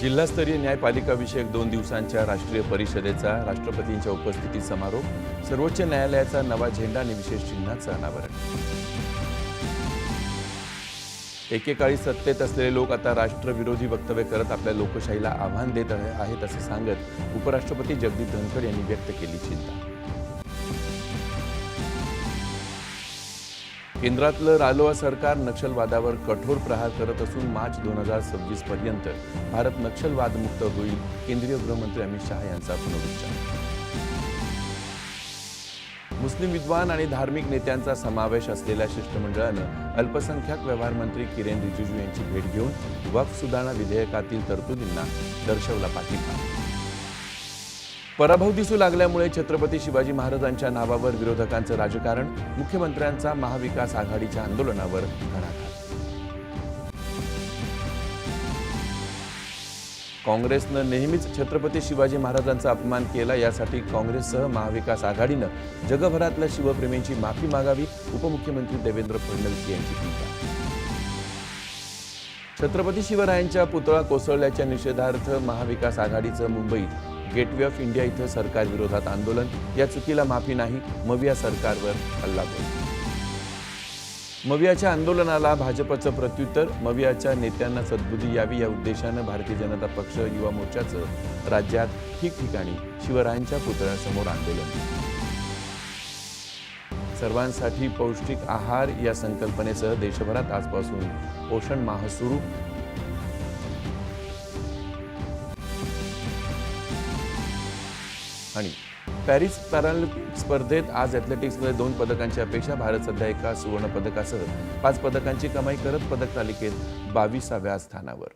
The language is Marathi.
जिल्हास्तरीय न्यायपालिका विषयक दोन दिवसांच्या राष्ट्रीय परिषदेचा राष्ट्रपतींच्या उपस्थितीत समारोप सर्वोच्च न्यायालयाचा नवा झेंडा आणि विशेष चिन्हाचं अनावरण. एकेकाळी सत्तेत असलेले लोक आता राष्ट्रविरोधी वक्तव्य करत आपल्या लोकशाहीला आव्हान देत आहेत असे सांगत उपराष्ट्रपती जगदीप धनखड यांनी व्यक्त केली चिंता. केंद्रातलं रालोआ सरकार नक्षलवादावर कठोर प्रहार करत असून मार्च दोन हजार सव्वीस पर्यंत भारत नक्षलवादमुक्त होईल केंद्रीय गृहमंत्री अमित शहा यांचा पुनरुच्चार. मुस्लिम विद्वान आणि धार्मिक नेत्यांचा समावेश असलेल्या शिष्टमंडळानं अल्पसंख्याक व्यवहार मंत्री किरेन रिजिजू यांची भेट घेऊन वक्फ सुधारणा विधेयकातील तरतुदींना दर्शवला पाठिंबा. पराभव दिसू लागल्यामुळे छत्रपती शिवाजी महाराजांच्या नावावर विरोधकांचं राजकारण मुख्यमंत्र्यांचा महाविकास आघाडीच्या आंदोलनावर घणाघात काँग्रेसनं नेहमीच छत्रपती शिवाजी महाराजांचा अपमान केला यासाठी काँग्रेससह महाविकास आघाडीनं जगभरातल्या शिवप्रेमींची माफी मागावी उपमुख्यमंत्री देवेंद्र फडणवीस यांची टीका. छत्रपती शिवरायांच्या पुतळा कोसळल्याच्या निषेधार्थ महाविकास आघाडीचं मुंबईत गेटवे ऑफ इंडिया इथं सरकारविरोधात आंदोलन. या चुकीला माफी नाही मविया सरकारवर हल्लाबोल मवियाच्या आंदोलनाला भाजपचं प्रत्युत्तर मवियाच्या नेत्यांना सद्बुद्धी यावी या उद्देशानं भारतीय जनता पक्ष युवा मोर्चाचं राज्यात ठिकठिकाणी शिवरायांच्या पुतळ्यासमोर आंदोलन. सर्वांसाठी पौष्टिक आहार या संकल्पनेसह देशभरात आजपासून पोषण माह सुरू. आणि पॅरिस पॅरालिम्पिक स्पर्धेत आज ॲथलेटिक्समध्ये दोन पदकांची अपेक्षा. भारत सध्या एका सुवर्ण पदकासह पाच पदकांची कमाई करत पदक तालिकेत बावीसाव्या स्थानावर.